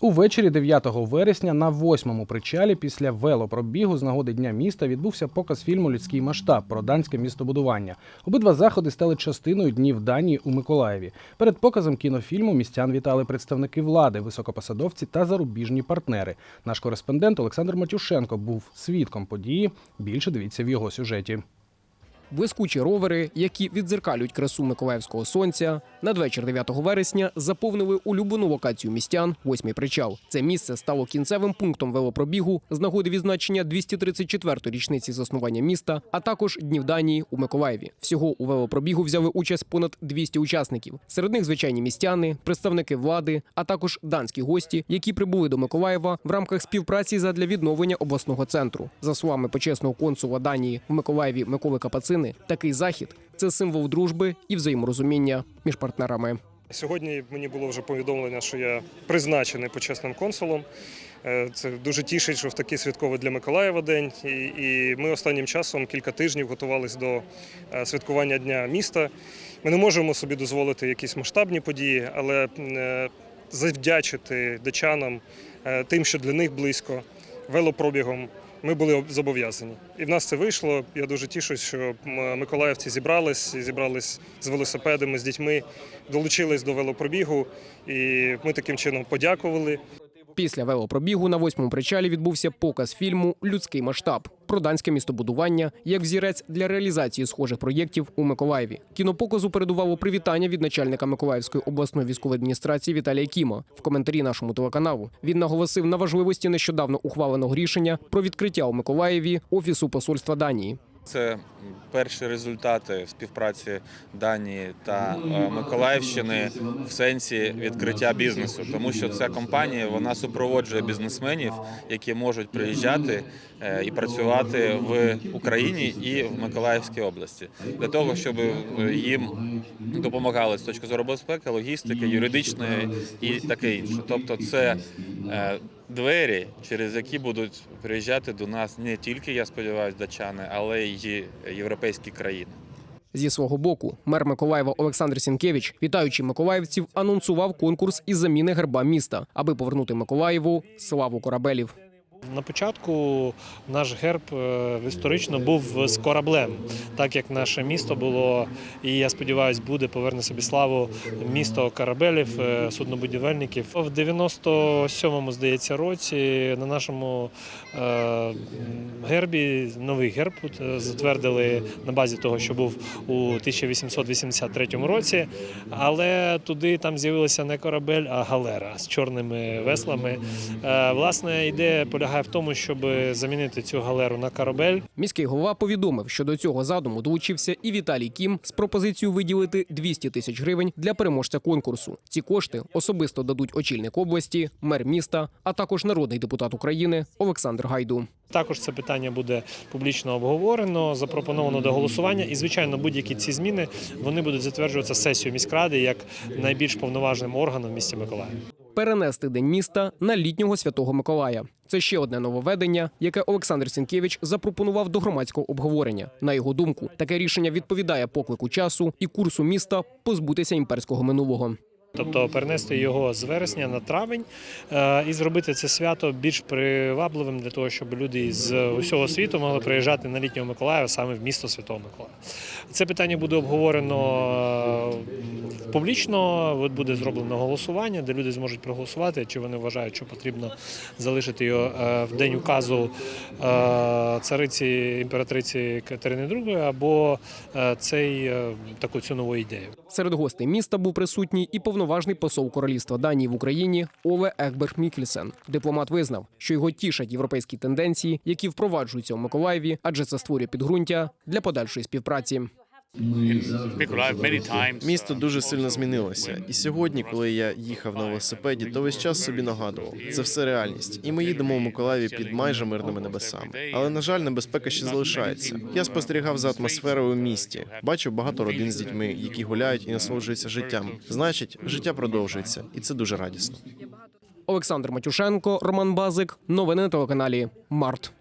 Увечері 9 вересня на восьмому причалі після велопробігу з нагоди Дня міста відбувся показ фільму Людський масштаб про данське містобудування. Обидва заходи стали частиною днів Данії у Миколаєві. Перед показом кінофільму містян вітали представники влади, високопосадовці та зарубіжні партнери. Наш кореспондент Олександр Матюшенко був свідком події. Більше дивіться в його сюжеті. Блискучі ровери, які відзеркалюють красу Миколаївського сонця, надвечір 9 вересня заповнили улюблену локацію містян восьмий причал. Це місце стало кінцевим пунктом велопробігу з нагоди відзначення 234-ї річниці заснування міста, а також днів Данії у Миколаєві. Всього у велопробігу взяли участь понад 200 учасників. Серед них звичайні містяни, представники влади, а також данські гості, які прибули до Миколаєва в рамках співпраці задля відновлення обласного центру. За словами почесного консула Данії в Миколаєві Миколи Капацини, такий захід це символ дружби і взаєморозуміння між партнерами. Сьогодні мені було вже повідомлення, що я призначений почесним консулом. Е, Це дуже тішить, що в такий святковий для Миколаєва день. І, і ми останнім часом кілька тижнів готувалися до е, святкування Дня міста. Ми не можемо собі дозволити якісь масштабні події, але е, завдячити дачанам тим, що для них близько, велопробігом. Ми були зобов'язані, і в нас це вийшло. Я дуже тішусь, що миколаївці зібрались, зібрались з велосипедами, з дітьми, долучились до велопробігу, і ми таким чином подякували. Після велопробігу на восьмому причалі відбувся показ фільму Людський масштаб про данське містобудування як взірець для реалізації схожих проєктів у Миколаєві. Кінопоказу передувало привітання від начальника Миколаївської обласної військової адміністрації Віталія Кіма. В коментарі нашому телеканалу він наголосив на важливості нещодавно ухваленого рішення про відкриття у Миколаєві офісу посольства Данії. Це перші результати співпраці Данії та е, Миколаївщини в сенсі відкриття бізнесу, тому що ця компанія вона супроводжує бізнесменів, які можуть приїжджати е, і працювати в Україні і в Миколаївській області. Для того, щоб е, їм допомагали з точки зору безпеки, логістики, юридичної і таке інше. Тобто, це двері, через які будуть приїжджати до нас не тільки, я сподіваюся, дачани, але й європейські країни. Зі свого боку, мер Миколаєва Олександр Сінкевич, вітаючи миколаївців, анонсував конкурс із заміни герба міста, аби повернути Миколаєву славу корабелів. На початку наш герб е, історично був з кораблем, так як наше місто було, і я сподіваюся, буде поверне собі славу місто корабелів, е, суднобудівельників. В 97-му, здається, році на нашому е, гербі новий герб затвердили на базі того, що був у 1883 році. Але туди там з'явилася не корабель, а галера з чорними веслами. Власне, ідея полягає в тому, щоб замінити цю галеру на корабель. Міський голова повідомив, що до цього задуму долучився і Віталій Кім з пропозицією виділити 200 тисяч гривень для переможця конкурсу. Ці кошти особисто дадуть очільник області, мер міста, а також народний депутат України Олександр Гайду. Також це питання буде публічно обговорено, запропоновано до голосування. І, звичайно, будь-які ці зміни вони будуть затверджуватися сесією міськради як найбільш повноважним органом в місті Миколаїв. Перенести день міста на літнього святого Миколая. Це ще одне нововведення, яке Олександр Сінкевич запропонував до громадського обговорення. На його думку, таке рішення відповідає поклику часу і курсу міста позбутися імперського минулого. Тобто перенести його з вересня на травень е, і зробити це свято більш привабливим для того, щоб люди з усього світу могли приїжджати на літнього Миколаєва саме в місто Святого Миколая. Це питання буде обговорено е, публічно. От буде зроблено голосування, де люди зможуть проголосувати, чи вони вважають, що потрібно залишити його е, в день указу е, цариці імператриці Катерини II, або е, цей таку цю нову ідею. Серед гостей міста був присутній і повноважний посол королівства Данії в Україні Оле Егберг Мікельсен. Дипломат визнав, що його тішать європейські тенденції, які впроваджуються у Миколаєві, адже це створює підґрунтя для подальшої співпраці. Місто дуже сильно змінилося, і сьогодні, коли я їхав на велосипеді, то весь час собі нагадував, це все реальність, і ми їдемо в Миколаєві під майже мирними небесами. Але на жаль, небезпека ще залишається. Я спостерігав за атмосферою у місті, бачив багато родин з дітьми, які гуляють і насолоджуються життям. Значить, життя продовжується, і це дуже радісно. Олександр Матюшенко, Роман Базик. Новини на телеканалі Март.